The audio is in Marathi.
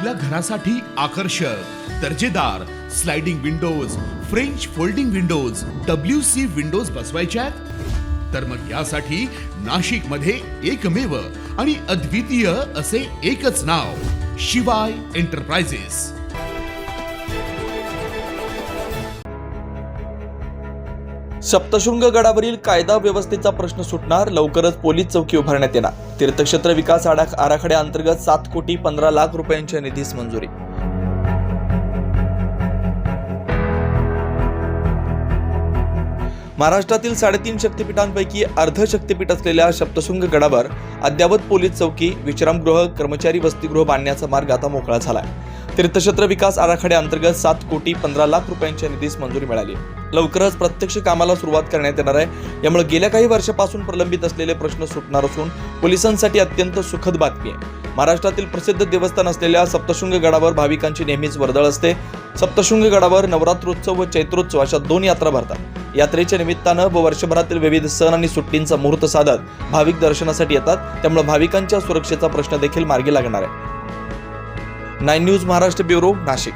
आपल्या घरासाठी आकर्षक दर्जेदार sliding windows French folding windows W C windows बसवायच्या आहेत? तर मग यासाठी नाशिकमध्ये एकमेव आणि अद्वितीय असे एकच नाव शिवाय एंटरप्राइजेस सप्तशृंग गडावरील कायदा व्यवस्थेचा प्रश्न सुटणार लवकरच पोलीस चौकी उभारण्यात येणार. तीर्थक्षेत्र विकास आडा- आराखड्याअंतर्गत सात कोटी पंधरा लाख रुपयांच्या निधीस मंजुरी. महाराष्ट्रातील साडेतीन शक्तिपीठांपैकी अर्ध शक्तिपीठ असलेल्या सप्तशृंग गडावर अद्यावत पोलीस चौकी विश्रामगृह कर्मचारी वसतिगृह बांधण्याचा मार्ग आता मोकळा झालाय. तीर्थक्षेत्र विकास आराखड्याअंतर्गत सात कोटी पंधरा लाख रुपयांच्या निधीस मंजुरी मिळाली. लवकरच प्रत्यक्ष कामाला सुरुवात करण्यात येणार आहे. यामुळे गेल्या काही वर्षापासून प्रलंबित असलेले प्रश्न सुटणार असून पोलिसांसाठी अत्यंत सुखद बातमी आहे. महाराष्ट्रातील प्रसिद्ध देवस्थान असलेल्या सप्तशृंग गडावर भाविकांची नेहमीच वर्दळ असते. सप्तशृंग गडावर नवरात्रोत्सव व चैत्रोत्सव अशा दोन यात्रा भरतात. यात्रेच्या निमित्तानं व वर्षभरातील विविध सण आणि सुट्टींचा मुहूर्त साधत भाविक दर्शनासाठी येतात. त्यामुळे भाविकांच्या सुरक्षेचा प्रश्न देखील मार्गी लागणार आहे. Nine news Maharashtra bureau Nashik.